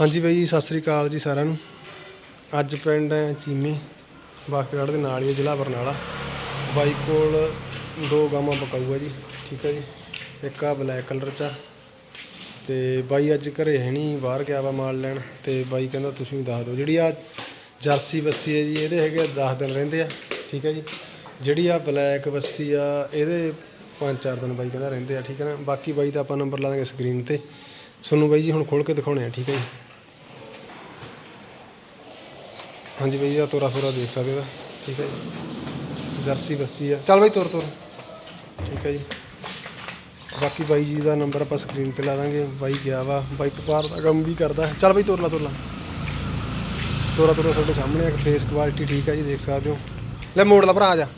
ਹਾਂਜੀ ਬਾਈ ਜੀ, ਸਤਿ ਸ੍ਰੀ ਅਕਾਲ ਜੀ ਸਾਰਿਆਂ ਨੂੰ। ਅੱਜ ਪਿੰਡ ਹੈ ਚੀਮੇ ਬਾਖਤਗੜ੍ਹ ਦੇ ਨਾਲ ਹੀ ਹੈ, ਜ਼ਿਲ੍ਹਾ ਬਰਨਾਲਾ। ਬਾਈ ਕੋਲ ਦੋ ਗਾਵਾਂ ਬਕਾਊ ਆ ਜੀ, ਠੀਕ ਹੈ ਜੀ। ਇੱਕ ਆ ਬਲੈਕ ਕਲਰ ਚ ਆ। ਤੇ ਬਾਈ ਅੱਜ ਘਰੇ ਹੈ ਨਹੀਂ, ਬਾਹਰ ਗਿਆ ਵਾ ਮਾਲ ਲੈਣ। ਤੇ ਬਾਈ ਕਹਿੰਦਾ ਤੁਸੀਂ ਦੱਸ ਦਿਓ। ਜਿਹੜੀ ਆ ਜਰਸੀ ਬੱਸੀ ਹੈ ਜੀ, ਇਹਦੇ ਹੈਗੇ ਆ 10 ਦਿਨ ਰਹਿੰਦੇ ਆ, ਠੀਕ ਹੈ ਜੀ। ਜਿਹੜੀ ਆ ਬਲੈਕ ਬੱਸੀ ਆ, ਇਹਦੇ 5-4 ਦਿਨ ਬਾਈ ਕਹਿੰਦਾ ਰਹਿੰਦੇ ਆ, ਠੀਕ ਹੈ ਨਾ। ਬਾਕੀ ਬਾਈ ਦਾ ਆਪਾਂ ਨੰਬਰ ਲਾ ਦਾਂਗੇ ਸਕਰੀਨ ਤੇ। ਤੁਹਾਨੂੰ ਬਾਈ ਜੀ ਹੁਣ ਖੋਲ ਕੇ ਦਿਖਾਉਣੇ ਆ, ਠੀਕ ਹੈ ਜੀ। ਹਾਂਜੀ ਬਾਈ ਆ ਤੋਰਾ ਫੋਰਾ ਦੇਖ ਸਕਦੇ ਹੋ। ਠੀਕ ਹੈ ਜੀ। ਜਰਸੀ ਬੱਸੀ ਆ। ਚੱਲ ਬਾਈ, ਤੁਰ ਤੁਰ। ਠੀਕ ਹੈ ਜੀ। ਬਾਕੀ ਬਾਈ ਜੀ ਦਾ ਨੰਬਰ ਆਪਾਂ ਸਕਰੀਨ ਤੇ ਲਾ ਦਾਂਗੇ। ਬਾਈ ਗਿਆ ਵਾ। ਬਾਈ ਵਪਾਰ ਦਾ ਕੰਮ ਵੀ ਕਰਦਾ ਚੱਲ ਬਾਈ ਤੁਰ ਲਾ ਤੁਰ ਲਾ ਤੋਰਾ ਤੋਰਾ ਤੁਹਾਡੇ ਸਾਹਮਣੇ ਆ। ਫੇਸ ਕੁਆਲਿਟੀ ਠੀਕ ਹੈ ਜੀ, ਦੇਖ ਸਕਦੇ ਹੋ। ਲੈ, ਮੋੜ ਲਾ ਭਰਾ, ਆ ਜਾ।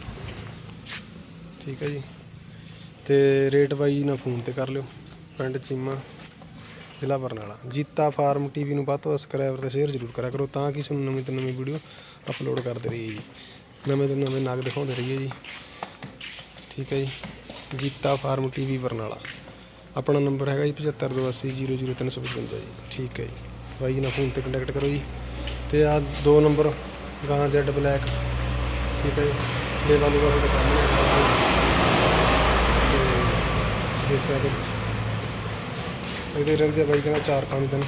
ਠੀਕ ਹੈ ਜੀ। ਤੇ ਰੇਟ ਬਾਈ ਜੀ ਨਾਲ ਫੋਨ ਤੇ ਕਰ ਲਿਓ। ਪਿੰਡ ਚੀਮਾ। ਜ਼ਿਲ੍ਹਾ ਬਰਨਾਲਾ। ਜੀਤਾ ਫਾਰਮ ਟੀਵੀ ਨੂੰ ਵੱਧ ਤੋਂ ਵੱਧ ਸਬਸਕ੍ਰਾਈਬਰ ਤੇ ਸ਼ੇਅਰ ਜ਼ਰੂਰ ਕਰਿਆ ਕਰੋ ਤਾਂ ਕਿ ਤੁਹਾਨੂੰ ਨਵੀਂ ਤੋਂ ਨਵੀਂ ਵੀਡੀਓ ਅਪਲੋਡ ਕਰਦੇ ਰਹੀਏ ਜੀ। ਨਵੇਂ ਤੋਂ ਨਵੇਂ ਨਾਗ ਦਿਖਾਉਂਦੇ ਰਹੀਏ ਜੀ। ਠੀਕ ਹੈ ਜੀ। Jeeta farm TV Barnala. ਆਪਣਾ ਨੰਬਰ ਹੈਗਾ ਜੀ 7528000355 ਜੀ। ਠੀਕ ਹੈ ਜੀ। ਬਾਈ ਜੀ ਨਾਲ ਫੋਨ ਤੇ ਕੰਟੈਕਟ ਕਰੋ ਜੀ। ਤੇ ਆ ਦੋ ਨੰਬਰ ਗਾਂ ਜੈਡ ਬਲੈਕ। ਠੀਕ ਹੈ ਜੀ। ਲੇਵਾ ਲੂਗਾ ਤੁਹਾਡੇ ਸਾਹਮਣੇ। ਤੇ ਦੇਖ ਸਕਦੇ ਇਹਦੇ ਰਹਿੰਦੇ ਆ ਬਾਈ ਕਹਿੰਦਾ ਚਾਰ ਪੰਜ ਦਿਨ।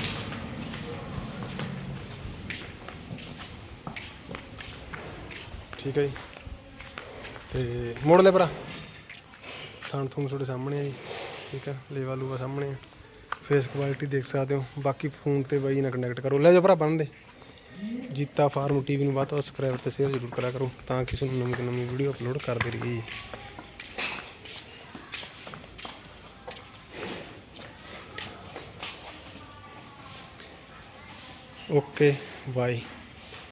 ਠੀਕ ਹੈ ਜੀ। ਤੇ ਮੋੜ ਲੈ ਭਰਾ। ਥਾਣ ਥੂਣ ਤੁਹਾਡੇ ਸਾਹਮਣੇ ਆ ਜੀ। ਠੀਕ ਹੈ ਲੇਵਾ ਲੂਵਾ ਸਾਹਮਣੇ ਆ। ਫੇਸ ਕੁਆਲਿਟੀ ਦੇਖ ਸਕਦੇ ਹੋ। ਬਾਕੀ ਫੋਨ ਤੇ ਬਾਈ ਨਾਲ ਕਨੈਕਟ ਕਰੋ। ਲੈ ਜਾ ਭਰਾ ਬੰਨ ਦੇ। ਜੀਤਾ ਫਾਰਮ ਟੀਵੀ ਨੂੰ ਵੱਧ ਤੋਂ ਸਬਸਕ੍ਰਾਈਬ ਤੇ ਸ਼ੇਅਰ ਜ਼ਰੂਰ ਕਰਿਆ ਕਰੋ। ਤਾਂ ਕਿ ਤੁਹਾਨੂੰ ਨਵੀਂ ਤੋਂ ਨਵੀਂ ਵੀਡੀਓ ਅਪਲੋਡ ਕਰਦੇ ਰਹੀਏ ਜੀ। Okay bye.